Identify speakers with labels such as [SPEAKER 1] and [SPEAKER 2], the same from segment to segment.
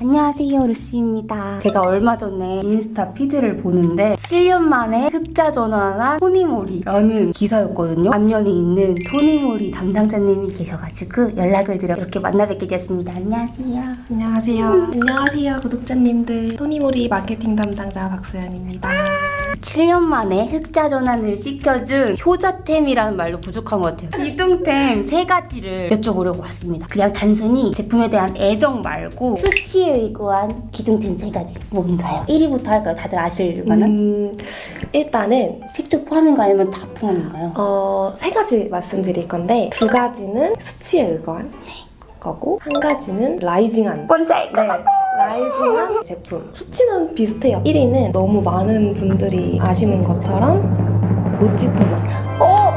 [SPEAKER 1] 안녕하세요 루시입니다 제가 얼마 전에 인스타 피드를 보는데 7년 만에 흑자 전환한 토니모리라는 기사였거든요 앞면에 있는 토니모리 담당자님이 계셔가지고 연락을 드려 이렇게 만나 뵙게 되었습니다 안녕하세요
[SPEAKER 2] 안녕하세요. 안녕하세요, 구독자님들. 토니모리 마케팅 담당자 박수연입니다.
[SPEAKER 1] 7년 만에 흑자 전환을 시켜준 효자템이라는 말로 부족한 것 같아요. 이등템 세 가지를 여쭤보려고 왔습니다. 그냥 단순히 제품에 대한 애정 말고 수치에 의거한 기둥템 세 가지 뭔가요? 1위부터 할까요? 다들 아실 만한?
[SPEAKER 2] 음, 일단은
[SPEAKER 1] 색조 포함인가 아니면 다 포함인가요?
[SPEAKER 2] 어, 세 가지 말씀드릴 건데 두 가지는 수치에 의거한 거고 한 가지는 라이징한
[SPEAKER 1] 뭔지 알것
[SPEAKER 2] 네, 라이징한 제품. 수치는 비슷해요. 1위는 너무 많은 분들이 아시는 것처럼 모찌토너.
[SPEAKER 1] 어?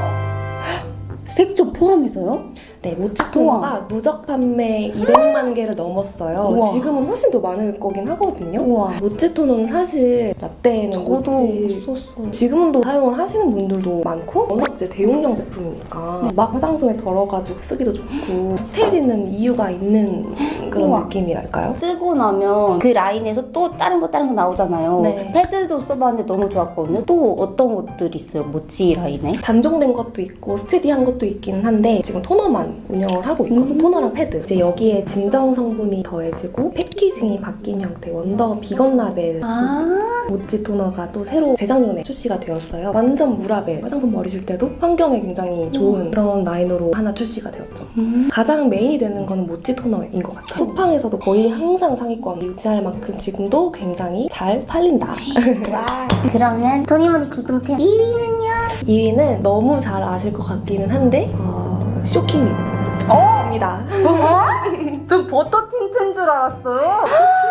[SPEAKER 1] 색조 포함해서요?
[SPEAKER 2] 네, 모찌토너가 누적 판매 200만 개를 넘었어요.
[SPEAKER 1] 우와.
[SPEAKER 2] 지금은 훨씬 더 많을 거긴 하거든요.
[SPEAKER 1] 우와.
[SPEAKER 2] 모찌토너는 사실 라떼는
[SPEAKER 1] 저도
[SPEAKER 2] 모찌
[SPEAKER 1] 썼어요.
[SPEAKER 2] 지금도 사용을 하시는 분들도 많고 워낙 이제 대용량 제품이니까 막 화장솜에 덜어가지고 쓰기도 좋고 스테디는 이유가 있는 그런
[SPEAKER 1] 우와.
[SPEAKER 2] 느낌이랄까요?
[SPEAKER 1] 뜨고 나면 그 라인에서 또 다른 거 다른 거 나오잖아요.
[SPEAKER 2] 네.
[SPEAKER 1] 패드도 써봤는데 너무 좋았거든요. 또 어떤 것들 있어요? 모찌 라인에?
[SPEAKER 2] 단종된 것도 있고 스테디한 것도 있기는 한데 지금 토너만 운영을 하고 있거든요.
[SPEAKER 1] 음.
[SPEAKER 2] 토너랑 패드. 이제 여기에 진정 성분이 더해지고 패키징이 바뀐 형태 원더 비건 라벨
[SPEAKER 1] 아.
[SPEAKER 2] 모찌 토너가 또 새로 재작년에 출시가 되었어요. 완전 무라벨 화장품 버리실 때도 환경에 굉장히 좋은 그런 라인으로 하나 출시가 되었죠.
[SPEAKER 1] 음.
[SPEAKER 2] 가장 메인이 되는 거는 모찌 토너인 것 같아요. 쿠팡에서도 거의 항상 상위권 유지할 만큼 지금도 굉장히 잘 팔린다.
[SPEAKER 1] 와. 그러면 토니모니 기둥템 1위는요?
[SPEAKER 2] 2위는 너무 잘 아실 것 같기는 한데 어, 쇼킹립.
[SPEAKER 1] 어?
[SPEAKER 2] 입니다.
[SPEAKER 1] 저 버터 틴트인 줄 알았어요.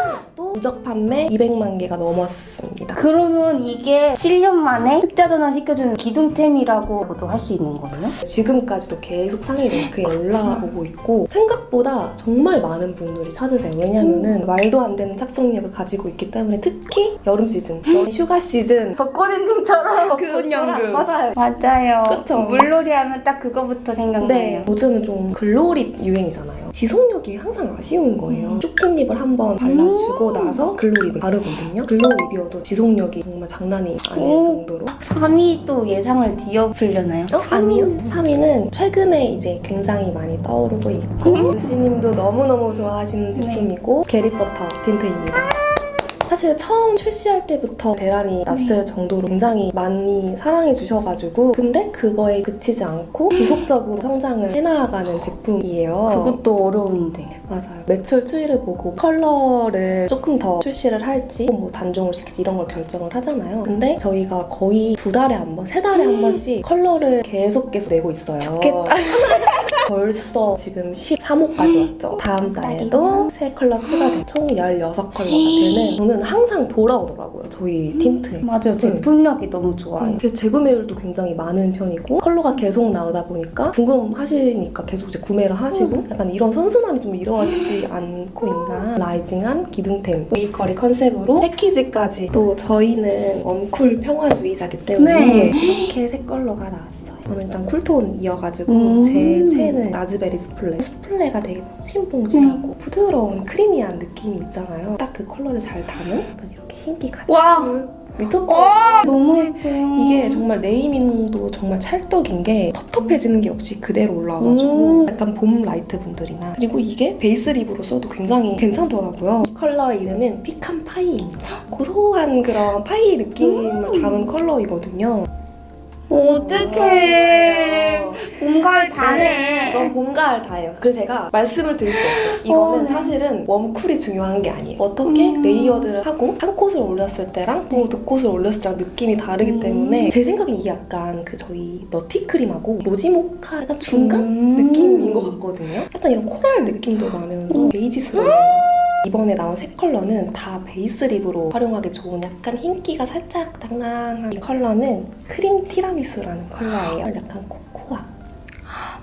[SPEAKER 2] 또 누적 판매 200만 개가 넘었습니다.
[SPEAKER 1] 그러면 이게 7년 만에 흑자 전환 시켜주는 기둥템이라고도 할 수 있는 거예요?
[SPEAKER 2] 지금까지도 계속 상위 랭크에 올라오고 있고 생각보다 정말 많은 분들이 찾으세요. 왜냐면은 말도 안 되는 착석력을 가지고 있기 때문에 특히 여름 시즌, 휴가 시즌
[SPEAKER 1] 벚꽃 엔딩처럼
[SPEAKER 2] 벚꽃 연금. 맞아요.
[SPEAKER 1] 맞아요.
[SPEAKER 2] 그쵸.
[SPEAKER 1] 물놀이 하면 딱 그거부터 생각나요.
[SPEAKER 2] 네, 요즘은 좀 글로립 유행이잖아요. 지속력이 항상 아쉬운 거예요. 쇼킹립을 한번 발라주고 나서 글로립을 바르거든요. 글로립이어도 지속력이 정말 장난이 아닐
[SPEAKER 1] 오.
[SPEAKER 2] 정도로
[SPEAKER 1] 3위도 예상을 뒤엎으려나요?
[SPEAKER 2] 3위요? 3위는 최근에 이제 굉장히 많이 떠오르고 있고 루시님도 너무너무 좋아하시는 제품이고 게리버터 틴트입니다. 사실 처음 출시할 때부터 대란이 났을 정도로 굉장히 많이 사랑해 주셔가지고 근데 그거에 그치지 않고 지속적으로 성장을 해나가는 제품이에요.
[SPEAKER 1] 그것도 어려운데.
[SPEAKER 2] 맞아요. 매출 추이를 보고 컬러를 조금 더 출시를 할지 뭐 단종을 시킬지 이런 걸 결정을 하잖아요. 근데 저희가 거의 두 달에 한 번, 세 달에 한 번씩 컬러를 계속 계속 내고 있어요.
[SPEAKER 1] 좋겠다.
[SPEAKER 2] 벌써 지금 13호까지 왔죠. 다음 달에도 새 컬러 추가돼 총 16컬러가 되는 저는 항상 돌아오더라고요. 저희 틴트에.
[SPEAKER 1] 맞아요. 제품력이 너무 좋아요.
[SPEAKER 2] 그래서 재구매율도 굉장히 많은 편이고 컬러가 계속 나오다 보니까 궁금하시니까 계속 이제 구매를 하시고 약간 이런 선순환이 좀 이루어지지 않고 있나 라이징한 기둥템 메이커리 컨셉으로 패키지까지 또 저희는 웜쿨 평화주의자기 때문에
[SPEAKER 1] 네.
[SPEAKER 2] 이렇게 색 컬러가 나왔어요 저는 일단 쿨톤 이어가지고
[SPEAKER 1] 음.
[SPEAKER 2] 제 체는 라즈베리 스플레 스플레가 되게 퐁신퐁신하고
[SPEAKER 1] 네.
[SPEAKER 2] 부드러운 크리미한 느낌이 있잖아요 딱 그 컬러를 잘 담은 이렇게 흰기가
[SPEAKER 1] 와!
[SPEAKER 2] 미쳤죠?
[SPEAKER 1] 너무 예뻐요.
[SPEAKER 2] 이게 정말 네이밍도 정말 찰떡인 게 텁텁해지는 게 없이 그대로 올라와가지고
[SPEAKER 1] 음.
[SPEAKER 2] 약간 봄 라이트 분들이나 그리고 이게 베이스 립으로 써도 굉장히 괜찮더라고요. 이 컬러 이름은 피칸 파이입니다. 고소한 그런 파이 느낌을
[SPEAKER 1] 음.
[SPEAKER 2] 담은 컬러이거든요.
[SPEAKER 1] 어떡해. 봄가을
[SPEAKER 2] 네. 이건 봄, 가을 다예요. 그래서 제가 말씀을 드릴 수 없어요. 이거는
[SPEAKER 1] 어, 네.
[SPEAKER 2] 사실은 웜쿨이 중요한 게 아니에요. 어떻게
[SPEAKER 1] 음.
[SPEAKER 2] 레이어드를 하고 한 콧을 올렸을 때랑 또 두 콧을 올렸을 때랑 느낌이 다르기
[SPEAKER 1] 음.
[SPEAKER 2] 때문에 제 생각에 이게 약간 그 저희 너티 크림하고 로지모카 약간 중간
[SPEAKER 1] 음.
[SPEAKER 2] 느낌인 것 같거든요. 약간 이런 코랄 느낌도 나면서 베이지스러운 이번에 나온 새 컬러는 다 베이스 립으로 활용하기 좋은 약간 흰기가 살짝 낭낭한 이 컬러는 크림 티라미수라는 컬러예요. 약간 코코아.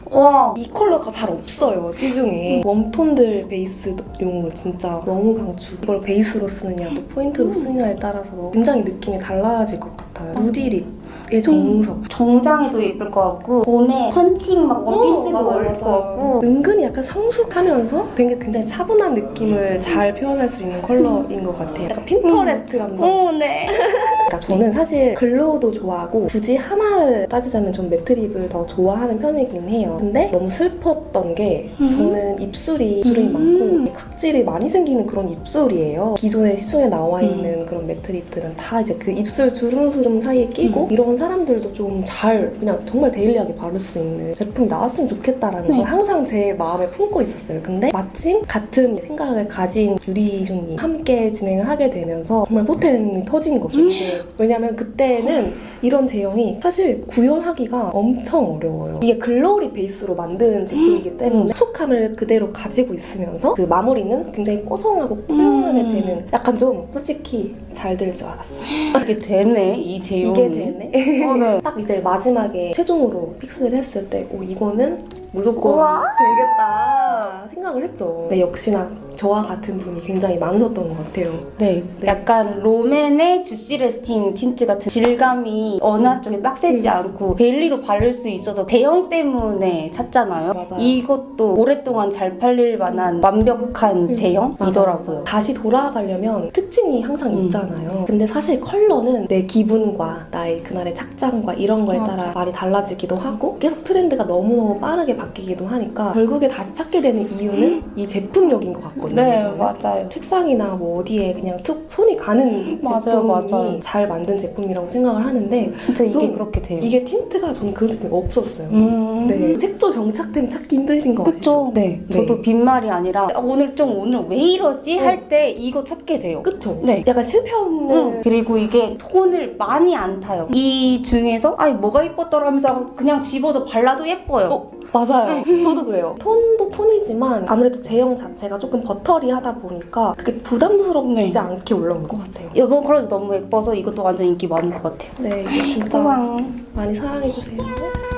[SPEAKER 1] 와.
[SPEAKER 2] 이 컬러가 잘 없어요 시중에 웜톤들 베이스용으로 진짜 너무 강추 이걸 베이스로 쓰느냐 또 포인트로 쓰느냐에 따라서 굉장히 느낌이 달라질 것 같아요 누디 립 얘 정석.
[SPEAKER 1] 정장에도 예쁠 것 같고 봄에 펀칭 막 원피스도 어울릴 것 같고
[SPEAKER 2] 은근히 약간 성숙하면서 되게 굉장히 차분한 느낌을 잘 표현할 수 있는 컬러인 것 같아요. 약간 핀터레스트 감성.
[SPEAKER 1] 어, 네.
[SPEAKER 2] 그러니까 저는 사실 글로우도 좋아하고 굳이 하나를 따지자면 전 매트립을 더 좋아하는 편이긴 해요. 근데 너무 슬펐던 게 저는 입술이 주름이 많고 각질이 많이 생기는 그런 입술이에요. 기존에 시중에 나와 있는 그런 매트립들은 다 이제 그 입술 주름주름 사이에 끼고 이런 사람들도 좀 잘 그냥 정말 데일리하게 바를 수 있는 제품이 나왔으면 좋겠다라는
[SPEAKER 1] 네.
[SPEAKER 2] 걸 항상 제 마음에 품고 있었어요. 근데 마침 같은 생각을 가진 유리중님 함께 진행을 하게 되면서 정말 포텐이 터진 거죠. 이게. 왜냐면 그때는 이런 제형이 사실 구현하기가 엄청 어려워요. 이게 글로리 베이스로 만든 제품이기 때문에 촉감을 그대로 가지고 있으면서 그 마무리는 굉장히 뽀송하고 포용하게
[SPEAKER 1] 음.
[SPEAKER 2] 되는 약간 좀 솔직히 잘 될 줄 알았어요.
[SPEAKER 1] 이게 되네 이 제형이.
[SPEAKER 2] 이게 되네.
[SPEAKER 1] 어, 네.
[SPEAKER 2] 딱 이제 마지막에 최종으로 픽스를 했을 때, 오, 이거는 무조건
[SPEAKER 1] 우와.
[SPEAKER 2] 되겠다 생각을 했죠. 네, 역시나 저와 같은 분이 굉장히 많으셨던 것 같아요.
[SPEAKER 1] 네.
[SPEAKER 2] 네.
[SPEAKER 1] 약간 롬앤의 주시 레스팅 틴트 같은 질감이 어느 한쪽에 빡세지
[SPEAKER 2] 음.
[SPEAKER 1] 않고 데일리로 바를 수 있어서 대형 때문에 샀잖아요.
[SPEAKER 2] 맞아요.
[SPEAKER 1] 이것도 오랫동안 잘 팔릴 만한 완벽한 제형이더라고요.
[SPEAKER 2] 맞아요. 다시 돌아가려면 특징이 항상
[SPEAKER 1] 음.
[SPEAKER 2] 있잖아요. 근데 사실 컬러는 내 기분과 나의 그날의 착장과 이런 거에
[SPEAKER 1] 맞아.
[SPEAKER 2] 따라 많이 달라지기도 하고 계속 트렌드가 너무너무 빠르게 바뀌기도 하니까 결국에 다시 찾게 되는 이유는 이 제품력인 것 같거든요.
[SPEAKER 1] 네,
[SPEAKER 2] 저는.
[SPEAKER 1] 맞아요.
[SPEAKER 2] 책상이나 뭐 어디에 그냥 툭 손이 가는
[SPEAKER 1] 맞아요,
[SPEAKER 2] 제품이
[SPEAKER 1] 맞아요.
[SPEAKER 2] 잘 만든 제품이라고 생각을 하는데
[SPEAKER 1] 진짜 이게
[SPEAKER 2] 좀
[SPEAKER 1] 그렇게 돼요.
[SPEAKER 2] 이게 틴트가 저는 그런 제품이 없었어요.
[SPEAKER 1] 음.
[SPEAKER 2] 네, 색조 정착템 찾기 힘드신 거 같아요.
[SPEAKER 1] 그쵸? 네.
[SPEAKER 2] 네.
[SPEAKER 1] 저도 빈말이 아니라 아, 오늘 좀 오늘 왜 이러지?
[SPEAKER 2] 네.
[SPEAKER 1] 할때 이거 찾게 돼요.
[SPEAKER 2] 그쵸?
[SPEAKER 1] 네.
[SPEAKER 2] 약간 실패 없는
[SPEAKER 1] 응. 그리고 이게 톤을 많이 안 타요. 이 중에서 아니 뭐가 예뻤더라 하면서 그냥 집어서 발라도 예뻐요.
[SPEAKER 2] 어, 맞아요. 저도 그래요. 톤도 톤이지만 아무래도 제형 자체가 조금 버터리하다 보니까 그게 부담스럽지
[SPEAKER 1] 네.
[SPEAKER 2] 않게 올라오는 것 같아요.
[SPEAKER 1] 이번 컬러도 너무 예뻐서 이것도 완전 인기 많은 것 같아요.
[SPEAKER 2] 네, 이거 진짜
[SPEAKER 1] 우왕.
[SPEAKER 2] 많이 사랑해주세요.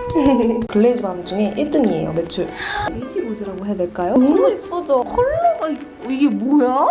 [SPEAKER 2] 글레이즈 밤 중에 1등이에요, 매출. 베이지 로즈라고 해야 될까요? 너무 예쁘죠?
[SPEAKER 1] 컬러가 이게 뭐야?